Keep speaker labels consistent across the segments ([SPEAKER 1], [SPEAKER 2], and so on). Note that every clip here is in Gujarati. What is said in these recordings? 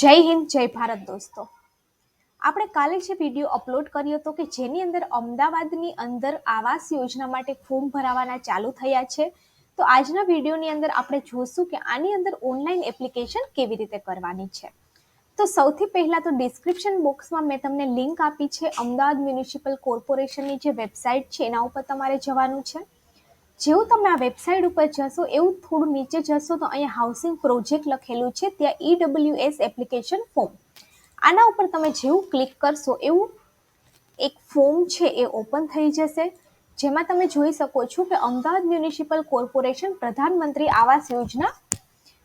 [SPEAKER 1] જય હિન્દ, જય ભારત દોસ્તો. આપણે કાલે જે વીડિયો અપલોડ કર્યો હતો કે જેની અંદર અમદાવાદની અંદર આવાસ યોજના માટે ફોર્મ ભરાવાના ચાલુ થયા છે, તો આજના વિડીયોની અંદર આપણે જોશું કે આની અંદર ઓનલાઈન એપ્લિકેશન કેવી રીતે કરવાની છે. તો સૌથી પહેલાં તો ડિસ્ક્રિપ્શન બોક્સમાં મેં તમને લિંક આપી છે, અમદાવાદ મ્યુનિસિપલ કોર્પોરેશનની જે વેબસાઇટ છે, એના ઉપર તમારે જવાનું છે. જેવું તમે આ વેબસાઇટ ઉપર જશો, એવું થોડું નીચે જશો, તો અહીંયા હાઉસિંગ પ્રોજેક્ટ લખેલું છે, ત્યાં ઈડબ્લ્યુએસ એપ્લિકેશન ફોર્મ આના ઉપર તમે જેવું ક્લિક કરશો, એવું એક ફોર્મ છે, એ ઓપન થઈ જશે. જેમાં તમે જોઈ શકો છો કે અમદાવાદ મ્યુનિસિપલ કોર્પોરેશન પ્રધાનમંત્રી આવાસ યોજના,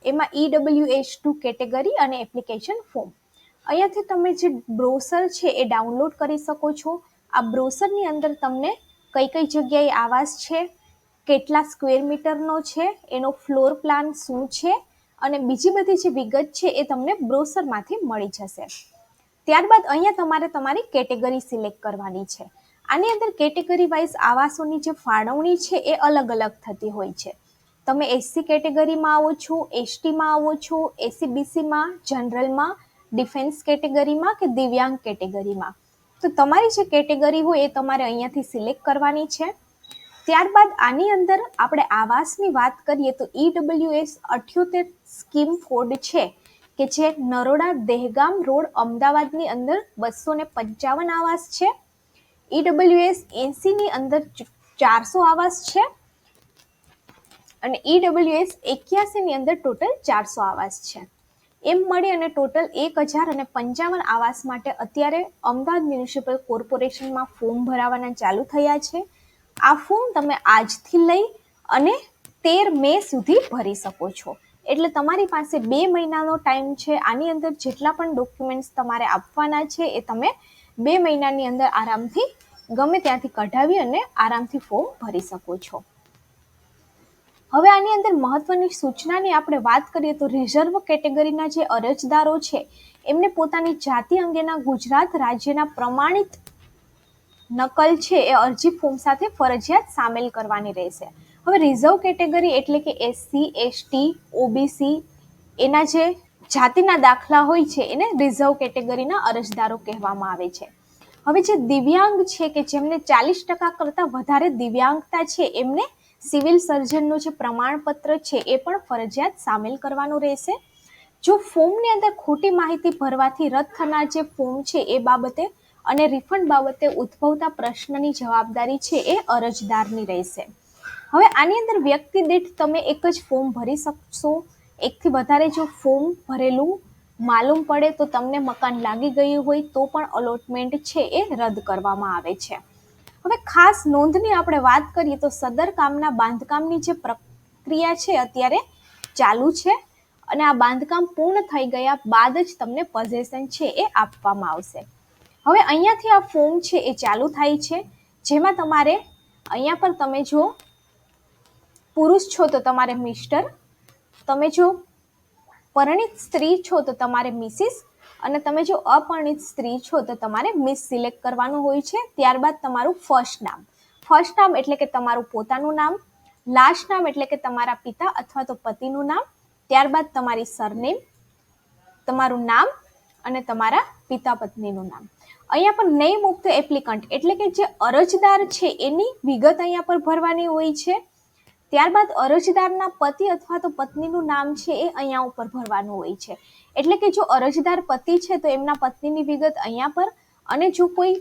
[SPEAKER 1] એમાં ઈડબ્લ્યુએસ ટુ કેટેગરી અને એપ્લિકેશન ફોર્મ અહીંયાથી તમે જે બ્રોસર છે, એ ડાઉનલોડ કરી શકો છો. આ બ્રોસરની અંદર તમને કઈ કઈ જગ્યાએ આવાસ છે કેટલા સ્ક્વેર મીટરનો છે, એનો ફ્લોર પ્લાન શું છે, અને બીજી બધી જે વિગત છે એ તમને બ્રોસરમાંથી મળી જશે. ત્યારબાદ અહીંયા તમારે તમારી કેટેગરી સિલેક્ટ કરવાની છે. આની અંદર કેટેગરી વાઇઝ આવાસોની જે ફાળવણી છે એ અલગ અલગ થતી હોય છે. તમે એસસી કેટેગરીમાં આવો છો એસટીમાં આવો છો એસીબીસીમાં જનરલમાં ડિફેન્સ કેટેગરીમાં કે દિવ્યાંગ કેટેગરીમાં તો તમારી જે કેટેગરી હોય એ તમારે અહીંયાથી સિલેક્ટ કરવાની છે. ત્યારબાદ આની અંદર આપણે આવાસની વાત કરીએ તો ઈડબ્લ્યુએસ અઠ્યોતેર સ્કીમ કોડ છે કે જે નરોડા દહેગામ રોડ અમદાવાદની અંદર બસો ને પંચાવન આવાસ છે. ઈડબ્લ્યુએસ એંસીની અંદર ચારસો આવાસ છે અને ઈડબ્લ્યુએસ એક્યાસીની અંદર ટોટલ ચારસો આવાસ છે. એમ મળી અને ટોટલ એક હજાર અને પંચાવન આવાસ માટે અત્યારે અમદાવાદ મ્યુનિસિપલ કોર્પોરેશનમાં ફોર્મ ભરાવાના ચાલુ થયા છે. આ ફોર્મ તમે આજથી લઈ અને તેર મે સુધી ભરી શકો છો. એટલે તમારી પાસે બે મહિનાનો ટાઈમ છે. આની અંદર જેટલા પણ ડોક્યુમેન્ટ્સ તમારે આપવાના છે એ તમે બે મહિનાની અંદર આરામથી, ગમે ત્યાંથી કઢાવી અને આરામથી ફોર્મ ભરી શકો છો. હવે આની અંદર મહત્વની સૂચનાની આપણે વાત કરીએ તો રિઝર્વ કેટેગરીના જે અરજદારો છે, એમને પોતાની જાતિ અંગેના ગુજરાત રાજ્યના પ્રમાણિત નકલ છે એ અરજી ફોર્મ સાથે ફરજિયાત સામેલ કરવાની રહેશે. હવે રિઝર્વ કેટેગરી એટલે કે એસસી એસટી ઓબીસી એના જે જાતિના દાખલા હોય છે એને રિઝર્વ કેટેગરીના અરજદારો કહેવામાં આવે છે. હવે જે દિવ્યાંગ છે કે જેમને ચાલીસ ટકા કરતાં વધારે દિવ્યાંગતા છે એમને સિવિલ સર્જનનું જે પ્રમાણપત્ર છે એ પણ ફરજિયાત સામેલ કરવાનું રહેશે. જો ફોર્મની અંદર ખોટી માહિતી ભરવાથી રદ થનાર જે ફોર્મ છે એ બાબતે અને રિફંડ બાબતે ઉદ્ભવતા પ્રશ્નની જવાબદારી છે એ અરજદારની રહેશે. હવે આની અંદર વ્યક્તિ દીઠ તમે એક જ ફોર્મ ભરી શકશો. એકથી વધારે જો ફોર્મ ભરેલું માલુમ પડે તો તમને મકાન લાગી ગયું હોય તો પણ અલોટમેન્ટ છે એ રદ કરવામાં આવે છે. હવે ખાસ નોંધની આપણે વાત કરીએ તો સદર કામના બાંધકામની જે પ્રક્રિયા છે અત્યારે ચાલુ છે અને આ બાંધકામ પૂર્ણ થઈ ગયા બાદ જ તમને પોઝેશન છે એ આપવામાં આવશે. હવે અહીંયાથી આ ફોર્મ છે એ ચાલુ થાય છે. જેમાં તમારે અહીંયા પર તમે જો પુરુષ છો તો તમારે મિસ્ટર, તમે જો પરણિત સ્ત્રી છો તો તમારે મિસિસ અને તમે જો અપરણિત સ્ત્રી છો તો તમારે મિસ સિલેક્ટ કરવાનું હોય છે. ત્યારબાદ તમારું ફર્સ્ટ નામ. ફર્સ્ટ નામ એટલે કે તમારું પોતાનું નામ, લાસ્ટ નામ એટલે કે તમારા પિતા અથવા તો પતિનું નામ, ત્યારબાદ તમારી સરનેમ, તમારું નામ અને તમારા પિતા પત્નીનું નામ. અહીંયા પણ નહીં મુક્ત એપ્લિકન્ટ એટલે કે જે અરજદાર છે એની વિગત અહીંયા પર ભરવાની હોય છે. ત્યારબાદ અરજદારના પતિ અથવા તો પત્નીનું નામ છે એ અહીંયા ઉપર ભરવાનું હોય છે. એટલે કે જો અરજદાર પતિ છે તો એમના પત્નીની વિગત અહીંયા પર અને જો કોઈ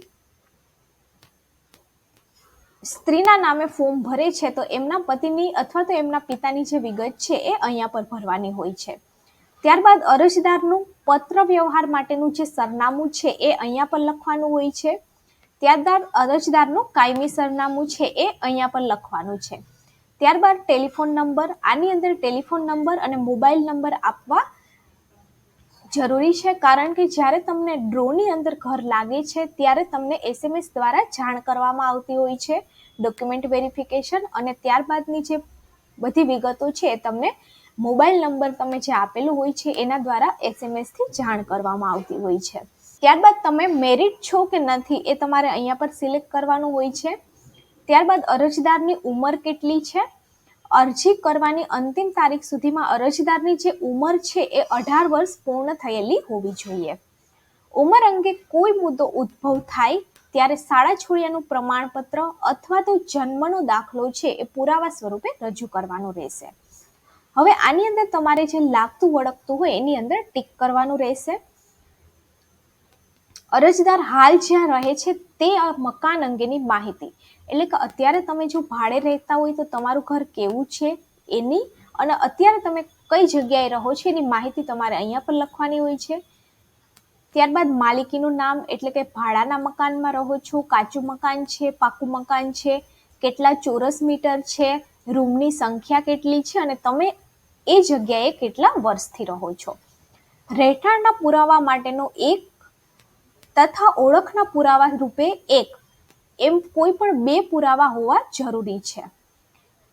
[SPEAKER 1] સ્ત્રીના નામે ફોર્મ ભરે છે તો એમના પતિની અથવા તો એમના પિતાની જે વિગત છે એ અહીંયા પર ભરવાની હોય છે. ત્યારબાદ અરજદારનું પત્ર વ્યવહાર માટેનું જે સરનામું છે એ અહીંયા પર લખવાનું હોય છે. ત્યારબાદ અરજદારનું કાયમી સરનામું છે એ અહીંયા પર લખવાનું છે. ત્યારબાદ ટેલિફોન નંબર, આની અંદર ટેલિફોન નંબર અને મોબાઈલ નંબર આપવા જરૂરી છે, કારણ કે જ્યારે તમને ડ્રોની અંદર ઘર લાગે છે, ત્યારે તમને એસએમએસ દ્વારા જાણ કરવામાં આવતી હોય છે, ડોક્યુમેન્ટ વેરિફિકેશન અને ત્યારબાદની જે બધી વિગતો છે એ તમને મોબાઈલ નંબર તમે જે આપેલું હોય છે, એના દ્વારા એસએમએસથી જાણ કરવામાં આવતી હોય છે. ત્યારબાદ તમે મેરિટ છો કે નથી એ તમારે અહીંયા પર સિલેક્ટ કરવાનું હોય છે. ત્યારબાદ અરજદારની ઉંમર કેટલી છે? અરજી કરવાની અંતિમ તારીખ સુધીમાં અરજદારની જે ઉંમર છે, એ અઢાર વર્ષ પૂર્ણ થયેલી હોવી જોઈએ. ઉંમર અંગે કોઈ મુદ્દો ઉદ્ભવ થાય ત્યારે શાળા છોડ્યાનું પ્રમાણપત્ર અથવા તો જન્મનો દાખલો છે, એ પુરાવા સ્વરૂપે રજૂ કરવાનું રહેશે. હવે આની અંદર તમારે જે લાગતું વળગતું હોય એની અંદર ટીક કરવાનું રહેશે. અરજદાર હાલ જ્યાં રહે છે તે મકાન અંગેની માહિતી. એટલે કે અત્યારે તમે જો ભાડે રહેતા હોય તો તમારું ઘર કેવું છે એની અને અત્યારે તમે કઈ જગ્યાએ રહો છો એની માહિતી તમારે અહીંયા પર લખવાની હોય છે. ત્યારબાદ માલિકીનું નામ એટલે કે ભાડાના મકાનમાં રહો છો, કાચું મકાન છે, પાકું મકાન છે, કેટલા ચોરસ મીટર છે, રૂમની સંખ્યા કેટલી છે અને તમે એ જગ્યાએ કેટલા વર્ષથી રહો છો? રહેઠાણના પુરાવા માટેનો એક તથા ઓળખના પુરાવા રૂપે એક એમ કોઈ પણ બે પુરાવા હોવા જરૂરી છે.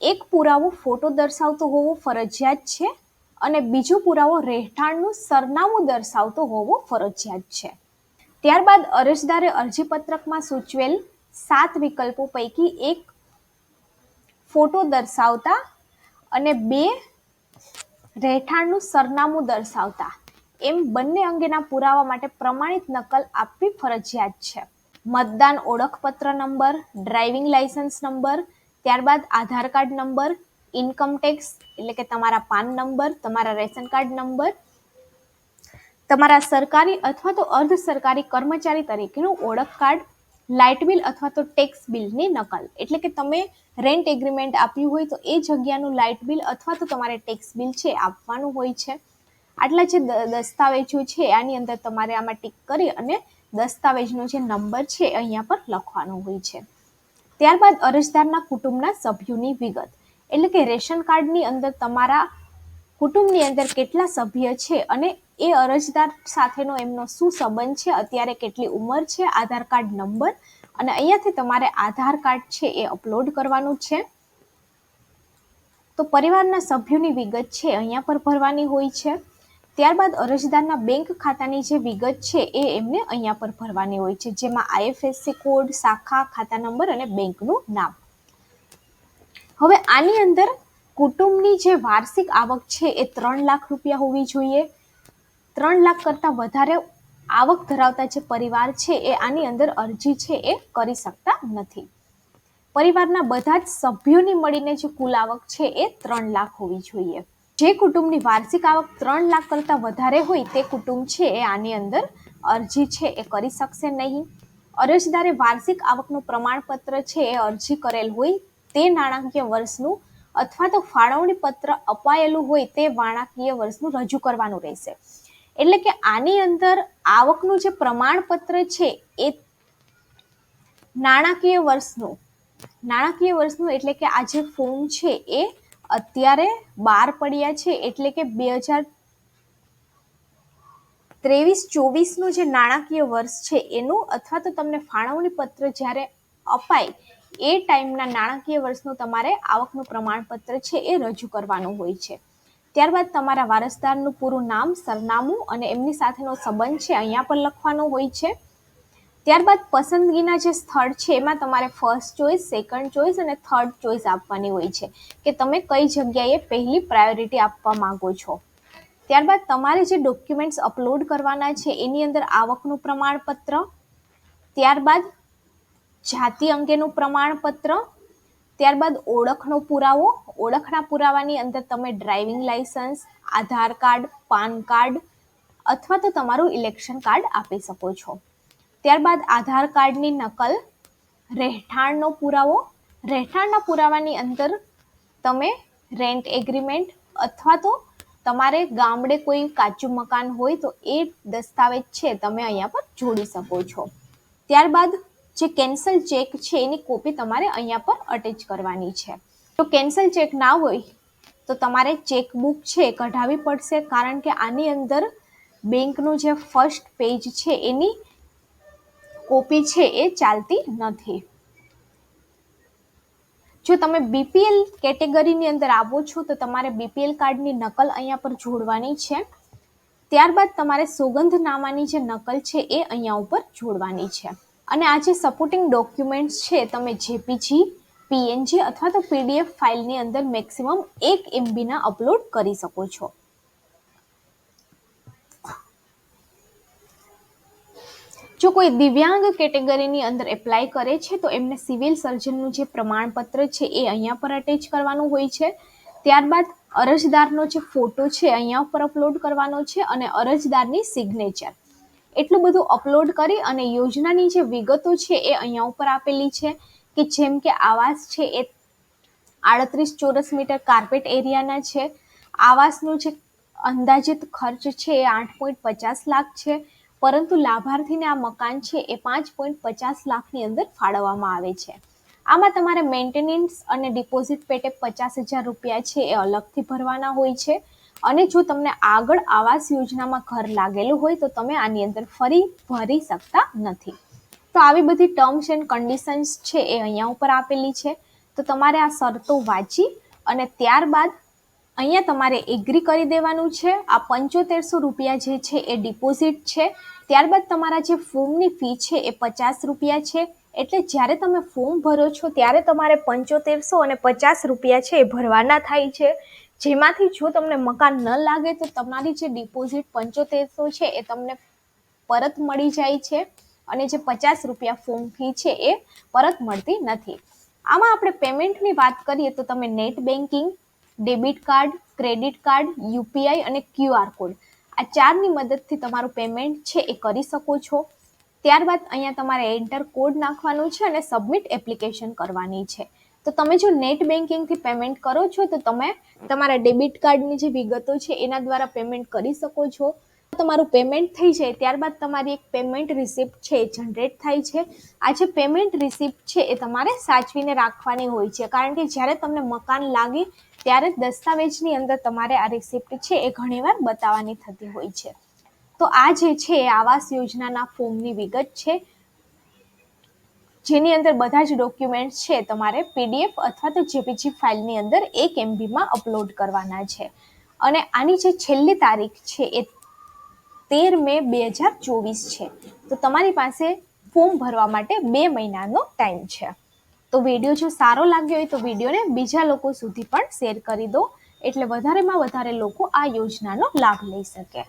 [SPEAKER 1] એક પુરાવો ફોટો દર્શાવતો હોવો ફરજિયાત છે અને બીજો પુરાવો રહેઠાણનું સરનામું દર્શાવતો હોવો ફરજિયાત છે. ત્યારબાદ અરજદારે અરજીપત્રકમાં સૂચવેલ સાત વિકલ્પો પૈકી એક ફોટો દર્શાવતા અને બે રહેઠાણનું સરનામું દર્શાવતા. એમ બંને અંગેના પુરાવા માટે પ્રમાણિત નકલ આપવી ફરજિયાત છે. મતદાન ઓળખપત્ર નંબર, ડ્રાઇવિંગ લાયસન્સ નંબર, ત્યારબાદ Aadhaar card number, income tax એટલે કે તમારા પાન નંબર, તમારા રેશન કાર્ડ નંબર, તમારા સરકારી અથવા તો અર્ધ સરકારી કર્મચારી તરીકેનું ઓળખ કાર્ડ લાઇટ બિલ અથવા તો ટેક્સ બિલની નકલ. એટલે કે તમે રેન્ટ એગ્રીમેન્ટ આપ્યું હોય તો એ જગ્યાનું લાઇટ બિલ અથવા તો તમારે ટેક્સ બિલ છે આપવાનું હોય છે. આટલા જે દસ્તાવેજો છે આની અંદર તમારે આમાં ટીક કરી અને દસ્તાવેજનો જે નંબર છે અહીંયા પર લખવાનો હોય છે. ત્યારબાદ અરજદારના કુટુંબના સભ્યોની વિગત. એટલે કે રેશન કાર્ડની અંદર તમારા કુટુંબની અંદર કેટલા સભ્ય છે અને એ અરજદાર સાથેનો એમનો શું સંબંધ છે, અત્યારે કેટલી ઉંમર છે, આધાર કાર્ડ નંબર અને અહીંયાથી તમારે આધાર કાર્ડ છે એ અપલોડ કરવાનું છે. તો પરિવારના સભ્યોની વિગત છે અહીંયા પર ભરવાની હોય છે. ત્યારબાદ અરજદારના બેંક ખાતાની જે વિગત છે એ એમને અહીંયા પર ભરવાની હોય છે, જેમાં આઈએફએસસી કોડ, શાખા, ખાતા નંબર અને બેંકનું નામ. હવે આની અંદર કુટુંબની જે વાર્ષિક આવક છે એ ત્રણ લાખ રૂપિયા હોવી જોઈએ. ત્રણ લાખ કરતાં વધારે આવક ધરાવતા જે પરિવાર છે એ આની અંદર અરજી છે એ કરી શકતા નથી. પરિવારના બધા જ સભ્યોની મળીને જે કુલ આવક છે એ ત્રણ લાખ હોવી જોઈએ. જે કુટુંબની વાર્ષિક આવક ત્રણ લાખ કરતાં વધારે હોય તે કુટુંબ છે એ આની અંદર અરજી છે એ કરી શકશે નહીં. અરજદારે વાર્ષિક આવકનું પ્રમાણપત્ર છે એ અરજી કરેલ હોય તે નાણાકીય વર્ષનું અથવા તો ફાળવણી પત્ર અપાયેલું હોય તે નાણાકીય વર્ષનું રજૂ કરવાનું રહેશે. એટલે કે આની અંદર આવકનું જે પ્રમાણપત્ર છે એ નાણાકીય વર્ષનું નાણાકીય વર્ષનું એટલે કે આ જે ફોર્મ છે એ અત્યારે બાર પડ્યા છે એટલે કે બે હજાર ત્રેવીસ ચોવીસનું જે નાણાકીય વર્ષ છે એનું અથવા તો તમને ફાળવણી પત્ર જ્યારે અપાય એ ટાઈમના નાણાકીય વર્ષનું તમારે આવકનું પ્રમાણપત્ર છે એ રજૂ કરવાનું હોય છે. ત્યારબાદ તમારા વારસદારનું પૂરું નામ, સરનામું અને એમની સાથેનો સંબંધ છે અહીંયા પણ લખવાનો હોય છે. ત્યારબાદ પસંદગીના જે સ્થળ છે એમાં તમારે ફર્સ્ટ ચોઈસ સેકન્ડ ચોઇસ અને થર્ડ ચોઇસ આપવાની હોય છે કે તમે કઈ જગ્યાએ પહેલી પ્રાયોરિટી આપવા માંગો છો. ત્યારબાદ તમારે જે ડોક્યુમેન્ટ્સ અપલોડ કરવાના છે એની અંદર આવકનું પ્રમાણપત્ર. ત્યારબાદ જાતિ અંગેનું પ્રમાણપત્ર, ત્યારબાદ ઓળખનો પુરાવો. ઓળખના પુરાવાની અંદર તમે driving licence, Aadhaar card, PAN card અથવા તો તમારું ઇલેક્શન કાર્ડ આપી શકો છો. ત્યારબાદ આધાર કાર્ડની નકલ, રહેઠાણનો પુરાવો. રહેઠાણના પુરાવાની અંદર તમે રેન્ટ એગ્રીમેન્ટ અથવા તો તમારે ગામડે કોઈ કાચું મકાન હોય તો એ દસ્તાવેજ છે, તમે અહીંયા પર જોડી શકો છો. ત્યારબાદ જે કેન્સલ ચેક છે, એની કોપી તમારે અહીંયા પર અટેચ કરવાની છે. તો કેન્સલ ચેક ના હોય, તો તમારે ચેકબુક છે કઢાવી પડશે, કારણ કે આની અંદર બેંકનું જે ફર્સ્ટ પેજ છે, એની કોપી છે એ ચાલતી નથી. જો તમે બીપીએલ કેટેગરીની અંદર આવો છો, તો તમારે બીપીએલ કાર્ડની નકલ અહીંયા પર જોડવાની છે. ત્યારબાદ તમારે સોગંધનામાની જે નકલ છે, એ અહીંયા ઉપર જોડવાની છે. અને આ જે સપોર્ટિંગ ડોક્યુમેન્ટ્સ છે, તમે જેપીજી પીએનજી અથવા તો પીડીએફ ફાઇલની અંદર મેક્સિમમ એક એમબીના અપલોડ કરી શકો છો. જો કોઈ દિવ્યાંગ કેટેગરીની અંદર એપ્લાય કરે છે, તો એમને સિવિલ સર્જનનું જે પ્રમાણપત્ર છે, એ અહીંયા પર અટેચ કરવાનું હોય છે. ત્યારબાદ અરજદારનો જે ફોટો છે, અહીંયા ઉપર અપલોડ કરવાનો છે અને અરજદારની સિગ્નેચર એટલું બધું અપલોડ કરી અને યોજનાની જે વિગતો છે એ અહીંયા ઉપર આપેલી છે કે જેમ કે આવાસ છે એ આડત્રીસ ચોરસ મીટર કાર્પેટ એરિયાના છે. આવાસનો જે અંદાજિત ખર્ચ છે એ આઠ પોઈન્ટ પચાસ લાખ છે. પરંતુ લાભાર્થીને આ મકાન છે એ પાંચ પોઈન્ટ પચાસ લાખની અંદર ફાળવવામાં આવે છે. આમાં તમારે મેન્ટેનન્સ અને ડિપોઝિટ પેટે પચાસ હજાર રૂપિયા છે એ અલગથી ભરવાના હોય છે. અને જો તમને આગળ આવાસ યોજનામાં ઘર લાગેલું હોય તો તમે આની અંદર ફરી ભરી શકતા નથી. તો આવી બધી ટર્મ્સ એન્ડ કન્ડિશન્સ છે એ અહીંયા ઉપર આપેલી છે. તો તમારે આ શરતો વાંચી અને ત્યારબાદ અહીંયા તમારે એગ્રી કરી દેવાનું છે. આ પંચોતેરસો રૂપિયા જે છે એ ડિપોઝિટ છે. ત્યારબાદ તમારા જે ફોર્મની ફી છે એ પચાસ રૂપિયા છે. એટલે જ્યારે તમે ફોર્મ ભરો છો ત્યારે તમારે પંચોતેરસો અને પચાસ રૂપિયા છે એ ભરવાના થાય છે. જેમાંથી જો તમને મકાન ન લાગે તો તમારી જે ડિપોઝિટ પંચોતેરસો છે એ તમને પરત મળી જાય છે. અને જે પચાસ રૂપિયા ફોર્મ ફી છે એ પરત મળતી નથી. આમાં આપણે પેમેન્ટની વાત કરીએ તો તમે net banking debit card credit card UPI અને ક્યુઆર કોડ આ ચારની મદદથી તમારું પેમેન્ટ છે એ કરી શકો છો. ત્યારબાદ અહીંયા તમારે એન્ટર કોડ નાખવાનું છે અને સબમિટ એપ્લિકેશન કરવાની છે. તો તમે જો નેટ બેન્કિંગથી પેમેન્ટ કરો છો, તો તમે તમારા ડેબિટ કાર્ડની જે વિગતો છે, એના દ્વારા પેમેન્ટ કરી શકો છો. તમારું પેમેન્ટ થઈ જાય, ત્યારબાદ તમારી એક પેમેન્ટ રિસિપ્ટ છે, એ જનરેટ થાય છે. આ જે પેમેન્ટ રિસિપ્ટ છે, એ તમારે સાચવીને રાખવાની હોય છે. કારણ કે જ્યારે તમને મકાન લાગે, ત્યારે દસ્તાવેજની અંદર તમારે આ રિસિપ્ટ છે, એ ઘણીવાર બતાવવાની થતી હોય છે. તો આ જે છે, એ આવાસ યોજનાના ફોર્મની વિગત છે. જેની અંદર બધા જ ડોક્યુમેન્ટ્સ છે તમારે પીડીએફ અથવા તો જેપીજી ફાઇલની અંદર એક એમબીમાં અપલોડ કરવાના છે. અને આની જે છેલ્લી તારીખ છે એ તેર મે બે હજાર ચોવીસ છે. તો તમારી પાસે ફોર્મ ભરવા માટે બે મહિનાનો ટાઈમ છે. તો વીડિયો જો સારો લાગ્યો હોય તો વિડીયોને બીજા લોકો સુધી પણ શેર કરી દો. એટલે વધારેમાં વધારે લોકો આ યોજનાનો લાભ લઈ શકે.